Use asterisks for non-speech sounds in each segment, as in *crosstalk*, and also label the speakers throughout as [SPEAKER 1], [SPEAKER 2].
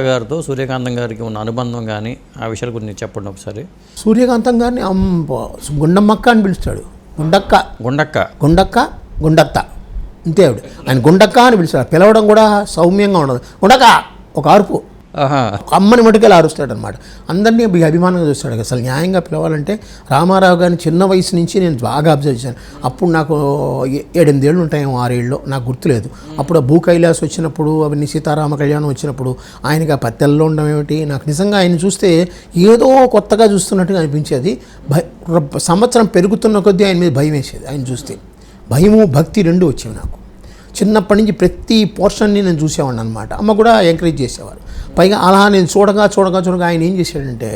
[SPEAKER 1] గారితో సూర్యకాంతం గారికి ఉన్న అనుబంధం కానీ ఆ విషయాల గురించి చెప్పండి ఒకసారి.
[SPEAKER 2] సూర్యకాంతం గారిని గుండమ్మక్క అని పిలుస్తాడు. గుండక్క.
[SPEAKER 1] గుండక్క.
[SPEAKER 2] గుండక్క గుండత్త. అంతే ఆవిడ. ఆయన గుండక్క అని పిలుస్తాడు పిలవడం కూడా సౌమ్యంగా ఉండదు. గుండక్క ఒక అరుపు. అమ్మని మటుకెళ్ళి అరుస్తాడు అనమాట అందరినీ అభిమానంగా చూస్తాడు. అసలు న్యాయంగా పిలవాలంటే రామారావు గారిని చిన్న వయసు నుంచి నేను బాగా అబ్జర్వ్ చేశాను. అప్పుడు నాకు ఏడెనిమిదేళ్ళు ఉంటాయేమో ఆరేళ్ళు నాకు గుర్తులేదు. అప్పుడు భూ కైలాస్ వచ్చినప్పుడు అవన్నీ సీతారామ కళ్యాణం వచ్చినప్పుడు ఆయనకి ఆ పత్తెల్లో ఉండడం ఏమిటి? నాకు నిజంగా ఆయన చూస్తే ఏదో కొత్తగా చూస్తున్నట్టుగా అనిపించేది. భయ సంవత్సరం పెరుగుతున్న కొద్దీ ఆయన మీద భయం వేసేది ఆయన చూస్తే. భయము భక్తి రెండు వచ్చేవి నాకు. చిన్నప్పటి నుంచి ప్రతి పోర్షన్ని నేను చూసేవాడిని అనమాట అమ్మ కూడా ఎంకరేజ్ చేసేవారు. పైగా అలా నేను చూడగా చూడగా చూడగా ఆయన ఏం చేశాడంటే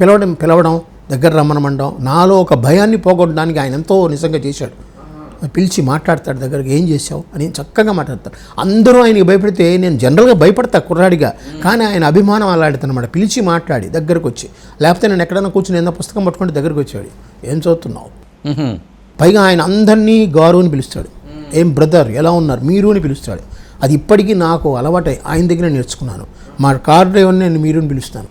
[SPEAKER 2] పిలవడం పిలవడం దగ్గర రమ్మనమండం నాలో ఒక భయాన్ని పోగొట్టడానికి ఆయన ఎంతో నిజంగా చేశాడు. పిలిచి మాట్లాడతాడు దగ్గరికి ఏం చేసావు అని చక్కగా మాట్లాడతాడు. అందరూ ఆయనకి భయపడితే నేను జనరల్గా భయపడతా కుర్రాడిగా. కానీ ఆయన అభిమానం అలాడుతానమాట పిలిచి మాట్లాడి దగ్గరకు వచ్చి లేకపోతే నేను ఎక్కడైనా కూర్చుని ఏదైనా పుస్తకం పట్టుకుంటే దగ్గరకు వచ్చాడు ఏం చదువుతున్నావు. పైగా ఆయన అందరినీ గారు అని పిలుస్తాడు. ఏం బ్రదర్ ఎలా ఉన్నారు? మీరు అని పిలుస్తాడు. అది ఇప్పటికీ నాకు అలవాటై ఆయన దగ్గర నేర్చుకున్నాను. మా కార్ డ్రైవర్ని నేను మీరు అని పిలుస్తాను.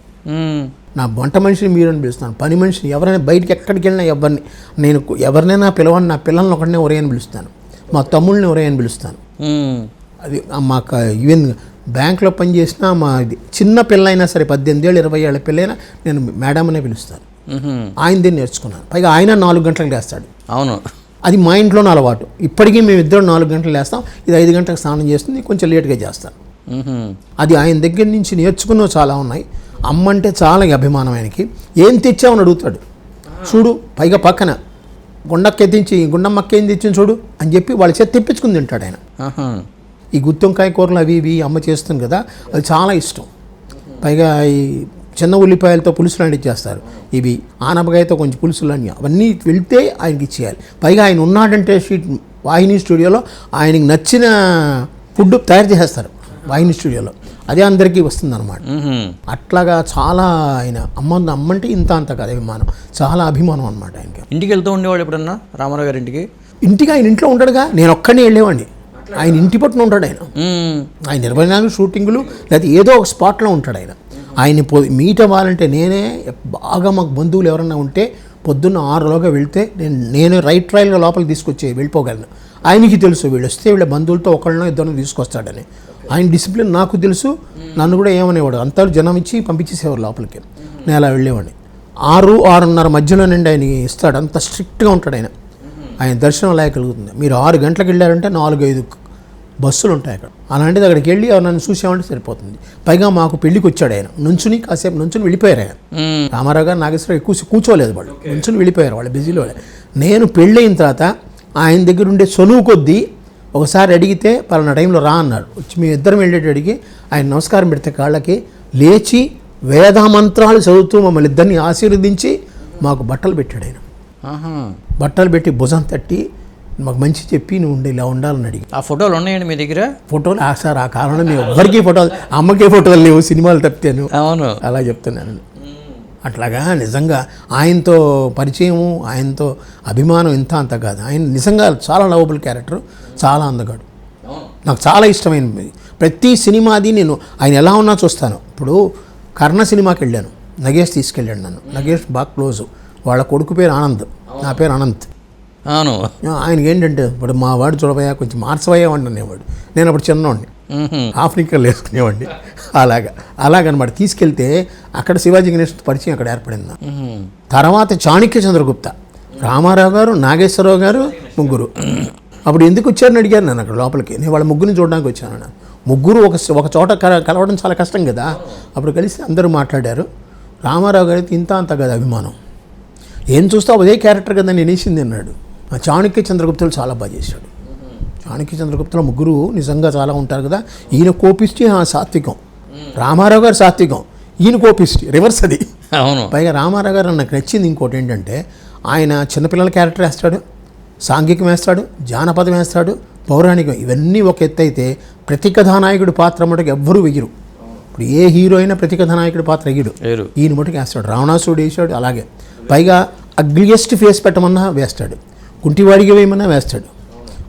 [SPEAKER 2] నా వంట మనిషిని మీరు అని పిలుస్తాను. పని మనిషిని ఎవరైనా బయటికి ఎక్కడికి వెళ్ళినా ఎవరిని నేను ఎవరినైనా పిలవని నా పిల్లల్ని ఒకటినే ఒరే అని పిలుస్తాను. మా తమ్ముళ్ళని ఒరే అని పిలుస్తాను. అది మాకు ఈవెన్ బ్యాంక్లో పనిచేసిన మా ఇది చిన్న పిల్ల అయినా సరే పద్దెనిమిది ఏళ్ళు ఇరవై ఏళ్ళ పిల్లైనా నేను మేడం అనే పిలుస్తాను. ఆయన దీన్ని నేర్చుకున్నాను. పైగా ఆయన నాలుగు గంటలకు లేస్తాడు.
[SPEAKER 1] అవును.
[SPEAKER 2] అది మా ఇంట్లోనే అలవాటు. ఇప్పటికీ మేము ఇద్దరు నాలుగు గంటలు లేస్తాం. ఇది ఐదు గంటలకు స్నానం చేస్తుంది. కొంచెం లేట్గా చేస్తాను. అది ఆయన దగ్గర నుంచి నేర్చుకున్నవి చాలా ఉన్నాయి. అమ్మ అంటే చాలా అభిమానం ఆయనకి. ఏం తెచ్చావని అడుగుతాడు. చూడు పైగా పక్కన గుండక్క తెచ్చి గుండమ్మక్క ఏం తెచ్చింది చూడు అని చెప్పి వాళ్ళ చేతి తెప్పించుకుని తింటాడు ఆయన. ఈ గుత్తొంకాయ కూరలు అవి ఇవి అమ్మ చేస్తుంది కదా అది చాలా ఇష్టం. పైగా ఈ చిన్న ఉల్లిపాయలతో పులుసు లాంటివి చేస్తారు. ఇవి ఆనపకాయతో కొంచెం పులుసు లాంటివి. అవన్నీ వెళ్తే ఆయనకి ఇచ్చేయాలి. పైగా ఆయన ఉన్నాడంటే షీట్ వాహిని స్టూడియోలో ఆయనకి నచ్చిన ఫుడ్ తయారు చేసేస్తారు వాహిని స్టూడియోలో. అదే అందరికీ వస్తుందన్నమాట. అట్లాగా చాలా ఆయన అమ్మ అమ్మంటే ఇంత అంత కాదు అభిమానం. చాలా అభిమానం అనమాట ఆయనకి.
[SPEAKER 1] ఇంటికి వెళ్తూ ఉండేవాడు ఎప్పుడన్నా రామారావు గారి ఇంటికి?
[SPEAKER 2] ఇంటికి ఆయన ఇంట్లో ఉండడుగా. నేను ఒక్కనే వెళ్ళేవాడిని. ఆయన ఇంటి పట్టున ఉంటాడు ఆయన. ఆయన ఇరవై నాలుగు షూటింగులు లేదా ఏదో ఒక స్పాట్లో ఉంటాడు ఆయన. ఆయన పో మీట్ అవ్వాలంటే నేనే బాగా మాకు బంధువులు ఎవరన్నా ఉంటే పొద్దున్న ఆరులోగా వెళ్తే నేను నేను రైట్ ట్రయల్గా లోపలికి తీసుకొచ్చి వెళ్ళిపోగలను. ఆయనకి తెలుసు వీళ్ళు వస్తే వీళ్ళ బంధువులతో ఒకళ్ళనో ఇద్దరిని తీసుకొస్తాడని. ఆయన డిసిప్లిన్ నాకు తెలుసు నన్ను కూడా ఏమనేవాడు? అంతా జనం ఇచ్చి పంపించేసేవారు లోపలికి. నేను అలా వెళ్ళేవాడిని. ఆరు ఆరున్నర మధ్యలో నుండి ఆయన ఇస్తాడు. అంత స్ట్రిక్ట్గా ఉంటాడు ఆయన. ఆయన దర్శనం అలా కలుగుతుంది. మీరు ఆరు గంటలకు వెళ్ళారంటే నాలుగు ఐదు బస్సులు ఉంటాయి అక్కడ. అలాంటిది అక్కడికి వెళ్ళి నన్ను చూసామంటే సరిపోతుంది. పైగా మాకు పెళ్ళికి వచ్చాడు ఆయన. నుంచుని కాసేపు నుంచుని వెళ్ళిపోయారు ఆయన.
[SPEAKER 1] మ్.
[SPEAKER 2] రామారావు గారు నాగేశ్వరరావు ఎక్కువ కూర్చోలేదు వాళ్ళు. నుంచుని వెళ్ళిపోయారు వాళ్ళు బిజీలో నేను పెళ్ళైన తర్వాత ఆయన దగ్గర ఉండే చనువు కొద్దీ ఒకసారి అడిగితే పలానా టైంలో రా అన్నాడు. వచ్చి మేము ఇద్దరం వెళ్ళేటడికి ఆయన నమస్కారం పెడితే కాళ్ళకి లేచి వేదమంత్రాలు చదువుతూ మమ్మల్ని ఇద్దరిని ఆశీర్వదించి మాకు బట్టలు పెట్టాడు ఆయన. బట్టలు పెట్టి భుజం తట్టి మాకు మంచి చెప్పి నువ్వు ఉండి ఇలా ఉండాలని అడిగి.
[SPEAKER 1] ఆ ఫోటోలు ఉన్నాయండి మీ దగ్గర?
[SPEAKER 2] ఫోటోలు ఆ సార్ ఆ కాలంలో మేము ఎవ్వరికీ ఫోటోలు అమ్మకే ఫోటోలు లేవు సినిమాలు తప్పితేను
[SPEAKER 1] అవును.
[SPEAKER 2] అలా చెప్తున్నాను. అట్లాగా నిజంగా ఆయనతో పరిచయము ఆయనతో అభిమానం ఇంత అంత కాదు. ఆయన నిజంగా చాలా లవబుల్ క్యారెక్టర్ చాలా అందగాడు. నాకు చాలా ఇష్టమైనది ప్రతి సినిమాది నేను ఆయన ఎలా ఉన్నా చూస్తాను. ఇప్పుడు కర్ణ సినిమాకి వెళ్ళాను నగేష్ తీసుకెళ్ళాడు నన్ను. నగేష్ బాగా క్లోజు వాళ్ళ కొడుకు పేరు ఆనంద్. నా పేరు అనంత్.
[SPEAKER 1] అవును.
[SPEAKER 2] ఆయనకి ఏంటంటే ఇప్పుడు మా వాడు చూడబోయా కొంచెం మార్చబోయా వాడిని అనేవాడు. నేను అప్పుడు చిన్నవాడిని నిక్కర్లు వేసుకునేవాడిని అలాగా అలాగనమాట. తీసుకెళ్తే అక్కడ శివాజీ గణేష్ పరిచయం అక్కడ ఏర్పడింది. తర్వాత చాణక్య చంద్రగుప్త రామారావు గారు నాగేశ్వరరావు గారు ముగ్గురు. అప్పుడు ఎందుకు వచ్చారని అడిగారు నన్ను అక్కడ లోపలికి. నేను వాళ్ళ ముగ్గురిని చూడడానికి వచ్చాను నేను ముగ్గురు ఒక ఒక చోట కల- కలవడం చాలా కష్టం కదా. అప్పుడు కలిసి అందరూ మాట్లాడారు. రామారావు గారికి ఇంత అంత కదా అభిమానం. ఏం చూస్తావు? అదే క్యారెక్టర్ కదా నేను వేసింది అన్నాడు. చాణక్య చంద్రగుప్తులు చాలా బాగా చేశాడు. చాణక్య చంద్రగుప్తుల ముగ్గురు నిజంగా చాలా ఉంటారు కదా. ఈయన ఆ సాత్వికం. రామారావు గారు సాత్వికం. ఈయన కోపిస్తే రివర్స్ అది.
[SPEAKER 1] అవును.
[SPEAKER 2] పైగా రామారావు గారు నాకు నచ్చింది ఇంకోటి ఏంటంటే ఆయన చిన్నపిల్లల క్యారెక్టర్ వేస్తాడు సాంఘికం వేస్తాడు జానపదం వేస్తాడు పౌరాణికం ఇవన్నీ ఒక ఎత్తు అయితే ప్రతి కథానాయకుడి పాత్ర మటుకు ఎవ్వరూ వెయ్యరు. ఇప్పుడు ఏ హీరో అయినా ప్రతి కథానాయకుడి పాత్ర వెయ్యడు. ఈయన మటుకు వేస్తాడు. రావణాసుడు వేసాడు అలాగే. పైగా అగ్లియెస్ట్ ఫేస్ పెట్టమన్నా వేస్తాడు. కుంటివాడిగా వేయమన్నా వేస్తాడు.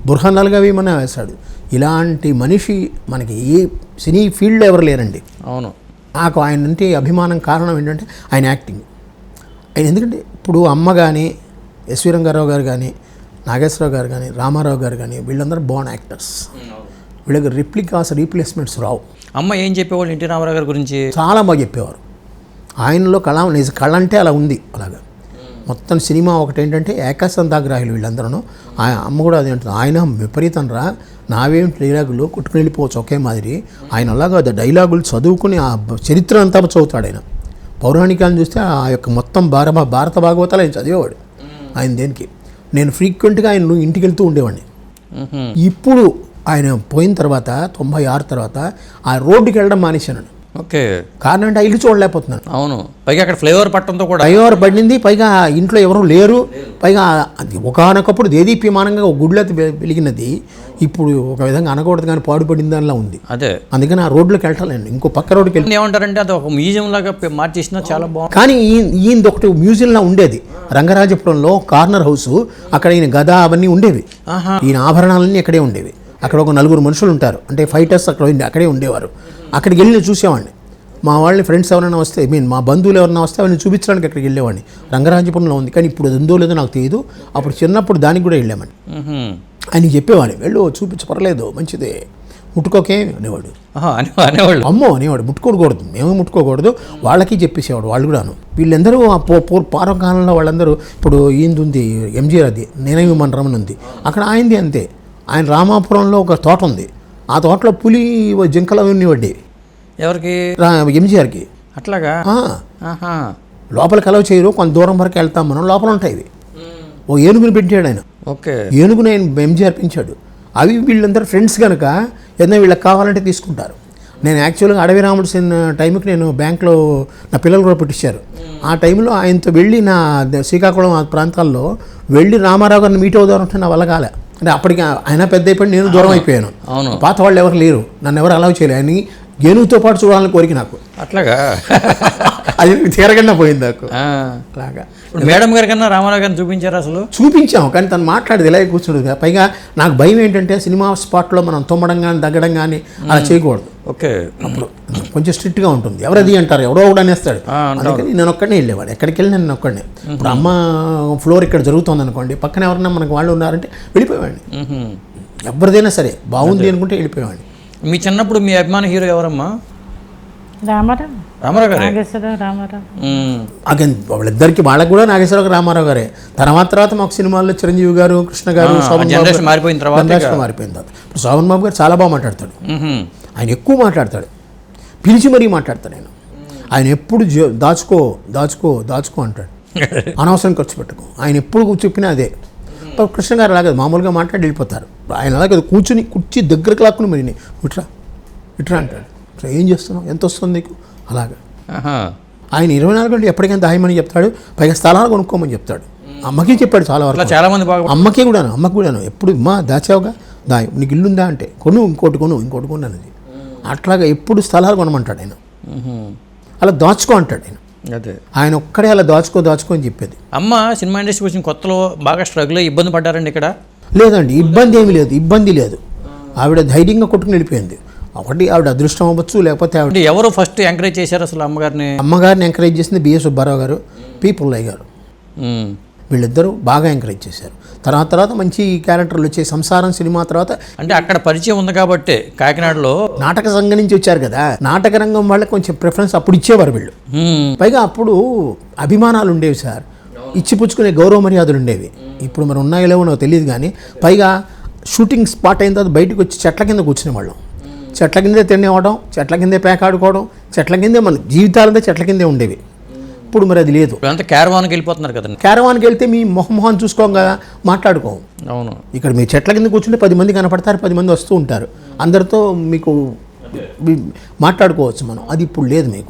[SPEAKER 2] బుర్హనాలుగా వేయమన్నా వేస్తాడు. ఇలాంటి మనిషి మనకి ఏ సినీ ఫీల్డ్లో ఎవరు లేరండి.
[SPEAKER 1] అవును.
[SPEAKER 2] నాకు ఆయన అంటే అభిమానం కారణం ఏంటంటే ఆయన యాక్టింగ్. ఆయన ఎందుకంటే ఇప్పుడు అమ్మ కానీ ఎస్వి రంగారావు గారు కానీ నాగేశ్వరరావు గారు కానీ రామారావు గారు కానీ వీళ్ళందరూ బాన్ యాక్టర్స్ వీళ్ళకి రిప్లికాస్ రీప్లేస్మెంట్స్ రావు.
[SPEAKER 1] అమ్మ ఏం చెప్పేవాళ్ళు? ఎన్టీ రామారావు గారి గురించి?
[SPEAKER 2] చాలా బాగా చెప్పేవారు. ఆయనలో కళ నిజ కళ అంటే అలా ఉంది అలాగా. మొత్తం సినిమా ఒకటి ఏంటంటే ఏకాసంతాగ్రాహులు వీళ్ళందరూ ఆయన అమ్మ కూడా అదే అంటుంది ఆయన విపరీతం రా నావేం డైలాగులు కొట్టుకుని వెళ్ళిపోవచ్చు ఒకే మాదిరి. ఆయన అలాగా డైలాగులు చదువుకుని ఆ చరిత్ర అంతా చదువుతాడు ఆయన. పౌరాణికాలను చూస్తే ఆ యొక్క మొత్తం భార భారత భాగవతాలు ఆయన చదివేవాడు. ఆయన దేనికి? నేను ఫ్రీక్వెంట్గా ఆయన ఇంటికి వెళ్తూ ఉండేవాడిని. ఇప్పుడు ఆయన పోయిన తర్వాత తొంభై ఆరు తర్వాత ఆ రోడ్డుకి వెళ్ళడం మానేశాను
[SPEAKER 1] ఓకే.
[SPEAKER 2] కారణం అంటే ఆ ఇల్లు చూడలేకపోతున్నాను.
[SPEAKER 1] అవును. పైగా అక్కడ ఫ్లేవర్ పట్టడంతో కూడా.
[SPEAKER 2] ఫ్లైఓవర్ పడింది పైగా ఇంట్లో ఎవరు లేరు. పైగా అది ఒకనొకప్పుడు దేదీప్యమానంగా ఒక గుడిలో వెలిగినది. ఇప్పుడు ఒక విధంగా అనకూడదు కానీ పాడుపడిన దానిలా ఉంది.
[SPEAKER 1] అదే.
[SPEAKER 2] అందుకని ఆ రోడ్లోకి వెళ్ళాలండి ఇంకో పక్క రోడ్డుకి వెళ్ళి
[SPEAKER 1] ఏమంటారంటే అది ఒక మ్యూజియం లాగా మార్చేసినా చాలా బాగుంది
[SPEAKER 2] కానీ ఈయనది ఒకటి మ్యూజియంలా ఉండేది. రంగరాజపురంలో కార్నర్ హౌస్ అక్కడ ఈయన గద అవన్నీ ఉండేవి.
[SPEAKER 1] ఆహా.
[SPEAKER 2] ఈయన ఆభరణాలన్నీ అక్కడే ఉండేవి. అక్కడ ఒక నలుగురు మనుషులు ఉంటారు. అంటే ఫైటర్స్ అక్కడ ఉండి- అక్కడే ఉండేవారు. అక్కడికి వెళ్ళి చూసేవాడిని. మా వాళ్ళని ఫ్రెండ్స్ ఎవరైనా వస్తే ఐ మీన్ మా బంధువులు ఎవరైనా వస్తే అవన్నీ చూపించడానికి అక్కడికి వెళ్ళేవాడిని. రంగరాజపురంలో ఉంది. కానీ ఇప్పుడు ఉందో లేదో నాకు తెలియదు అప్పుడు చిన్నప్పుడు దానికి కూడా వెళ్ళామని. ఆయన చెప్పేవాడిని వెళ్ళు చూపించ పర్లేదు మంచిదే. ముట్టుకోకే అనేవాడు.
[SPEAKER 1] ఆహా, అనే అనేవాళ్ళు.
[SPEAKER 2] అమ్మో అనేవాడు ముట్టుకోకూడదు. మేము ముట్టుకోకూడదు. వాళ్ళకి చెప్పేసేవాడు వాళ్ళు కూడాను. వీళ్ళందరూ ఆ పూ పూర్వకాలంలో వాళ్ళందరూ ఇప్పుడు ఈయనది ఉంది ఎంజీఆర్ అది నేనేమి మన రమణ ఉంది. అక్కడ ఆయనది అంతే. ఆయన రామాపురంలో ఒక తోట ఉంది. ఆ తోటలో పులి జింకలు అవన్నీ పడ్డాయి
[SPEAKER 1] ఎవరికి?
[SPEAKER 2] ఎంజీఆర్కి.
[SPEAKER 1] అట్లాగా?
[SPEAKER 2] లోపలికి అలవ్ చేయరు కొంత దూరం వరకు వెళ్తాం మనం లోపల ఉంటాయి ఇవి. ఓ ఏనుగుని పెట్టాడు ఆయన.
[SPEAKER 1] ఓకే.
[SPEAKER 2] ఏనుగుని ఆయన ఎంజీఆర్ పెంచాడు. అవి వీళ్ళందరూ ఫ్రెండ్స్ కనుక ఏదైనా వీళ్ళకి కావాలంటే తీసుకుంటారు. నేను యాక్చువల్గా అడవి రాముడు సిన్ టైంకి నేను బ్యాంక్లో నా పిల్లలు కూడా పెట్టించారు. ఆ టైంలో ఆయనతో వెళ్ళి నా శ్రీకాకుళం ఆ ప్రాంతాల్లో వెళ్ళి రామారావు గారిని మీట్ అవుదాం అంటే నా వల్ల కాలే. అంటే అప్పటికి ఆయన పెద్ద అయిపోయి నేను దూరం అయిపోయాను.
[SPEAKER 1] అవును.
[SPEAKER 2] పాత వాళ్ళు ఎవరు లేరు. నన్ను ఎవరు అలౌ చేయలేదు ఆయన ఏనుగుతో పాటు చూడాలని కోరిక నాకు.
[SPEAKER 1] అట్లాగా?
[SPEAKER 2] అది తీరగండా పోయింది నాకు. అలాగా
[SPEAKER 1] ఇప్పుడు మేడం గారి కన్నా రామారావు గారిని చూపించారు అసలు?
[SPEAKER 2] చూపించాం కానీ తను మాట్లాడేది ఇలాగే కూర్చుండదు పైగా నాకు భయం ఏంటంటే సినిమా స్పాట్లో మనం తుమ్మడం కానీ దగ్గడం కానీ అలా చేయకూడదు.
[SPEAKER 1] ఓకే.
[SPEAKER 2] అప్పుడు కొంచెం స్ట్రిక్ట్గా ఉంటుంది. ఎవరది అంటారు? ఎవడో ఒకడు అనేస్తాడు. అందుకని నేను ఒక్కడనే వెళ్ళేవాడు ఎక్కడికి వెళ్ళి నేను ఒక్కడనే. ఇప్పుడు అమ్మ ఫ్లోర్ ఇక్కడ జరుగుతుంది అనుకోండి పక్కన ఎవరన్నా మనకు వాళ్ళు ఉన్నారంటే వెళ్ళిపోయేవాడిని. ఎవరిదైనా సరే బాగుంది అనుకుంటే వెళ్ళిపోయేవాడిని.
[SPEAKER 1] మీ చిన్నప్పుడు మీ అభిమాన హీరో ఎవరమ్మా?
[SPEAKER 3] రామారావు.
[SPEAKER 1] రామారావు గారే?
[SPEAKER 3] నాగేశ్వరరావు రామారావు.
[SPEAKER 1] మ్మ్.
[SPEAKER 2] అగన్ వాళ్ళిద్దరికి వాళ్ళకి కూడా నాగేశ్వరరావు రామారావు గారే. తర్వాత తర్వాత మాకు సినిమాల్లో చిరంజీవి గారు కృష్ణ గారు
[SPEAKER 1] జనరేషన్
[SPEAKER 2] గారు-
[SPEAKER 1] మారిపోయిన తర్వాత
[SPEAKER 2] జనరేషన్ మారిపోయిన తర్వాత. ఇప్పుడు శోభన్ బాబు గారు చాలా బాగా మాట్లాడతాడు. ఆయన ఎక్కువ మాట్లాడతాడు. పిలిచి మరీ మాట్లాడతాడు ఆయన ఆయన ఎప్పుడు జో- దాచుకో దాచుకో దాచుకో అంటాడు. *laughs* అనవసరం ఖర్చు పెట్టుకో. ఆయన ఎప్పుడు చెప్పినా అదే. కృష్ణ గారు అలాగే మామూలుగా మాట్లాడి వెళ్ళిపోతారు. ఆయన అలాగే కూర్చుని కుర్చీ దగ్గరకు లాక్కుని మరి ఇట్రా ఇట్రా అంటాడు. ఇట్రా ఏం చేస్తున్నావు? ఎంత వస్తుంది నీకు? అలాగా. ఆయన ఇరవై నాలుగు గంటలు ఎప్పటికైనా దాయమని చెప్తాడు పైగా స్థలాలు కొనుక్కోమని చెప్తాడు. అమ్మకి చెప్పాడు చాలా వరకు.
[SPEAKER 1] చాలా మంది బాగా
[SPEAKER 2] అమ్మకి కూడాను అమ్మకి కూడాను. ఎప్పుడు మా దాచావుగా? దాయి. నీకు ఇల్లు ఉందా అంటే కొను ఇంకోటి కొను ఇంకోటి కొను అన్నది. అట్లాగా ఎప్పుడు స్థలాలు కొనమంటాడు ఆయన. అలా దాచుకో అంటాడు ఆయన.
[SPEAKER 1] అదే.
[SPEAKER 2] ఆయన ఒక్కడే అలా దాచుకో దాచుకో అని చెప్పేది.
[SPEAKER 1] అమ్మ సినిమా ఇండస్ట్రీ వచ్చిన కొత్తలో బాగా స్ట్రగుల్ అయ్యి ఇబ్బంది పడ్డారండి ఇక్కడ?
[SPEAKER 2] లేదండి ఇబ్బంది ఏమీ లేదు ఇబ్బంది లేదు. ఆవిడ ధైర్యంగా కొట్టుకుని వెళ్ళిపోయింది. ఒకటి ఆవిడ అదృష్టం అవ్వచ్చు లేకపోతే ఆవిడ
[SPEAKER 1] ఎవరు ఫస్ట్ ఎంకరేజ్ చేశారు అసలు అమ్మగారిని?
[SPEAKER 2] అమ్మగారిని ఎంకరేజ్ చేసింది బిఎస్ సుబ్బారావు గారు పి పుల్లయ్య గారు. వీళ్ళిద్దరూ బాగా ఎంకరేజ్ చేశారు. తర్వాత తర్వాత మంచి క్యారెక్టర్లు వచ్చాయి సంసారం సినిమా తర్వాత
[SPEAKER 1] అంటే అక్కడ పరిచయం ఉంది కాబట్టి కాకినాడలో
[SPEAKER 2] నాటక సంఘం నుంచి వచ్చారు కదా నాటక రంగం వాళ్ళకి కొంచెం ప్రిఫరెన్స్ అప్పుడు ఇచ్చేవారు వీళ్ళు. పైగా అప్పుడు అభిమానాలు ఉండేవి సార్. ఇచ్చిపుచ్చుకునే గౌరవ మర్యాదలు ఉండేవి. ఇప్పుడు మరి ఉన్నాయో లేవో నాకు తెలియదు కానీ పైగా షూటింగ్ స్పాట్ అయిన తర్వాత బయటకు వచ్చి చెట్ల కింద కూర్చునే వాళ్ళం చెట్ల కిందే తినేవడం చెట్ల కిందే పేకాడుకోవడం చెట్ల కిందే మన జీవితాలంతా చెట్ల కిందే ఉండేవి. ఇప్పుడు మరి అది లేదు.
[SPEAKER 1] ఇప్పుడంతా క్యారవాన్కి వెళ్ళిపోతున్నారు కదండి.
[SPEAKER 2] క్యారవాన్కి వెళ్తే మీ మొహం మొహం చూసుకోం కదా మాట్లాడుకోం.
[SPEAKER 1] అవును.
[SPEAKER 2] ఇక్కడ మీ చెట్ల కింద కూర్చుంటే పది మంది కనపడతారు పది మంది వస్తూ ఉంటారు. అందరితో మీకు మాట్లాడుకోవచ్చు మనం. అది ఇప్పుడు లేదు మీకు.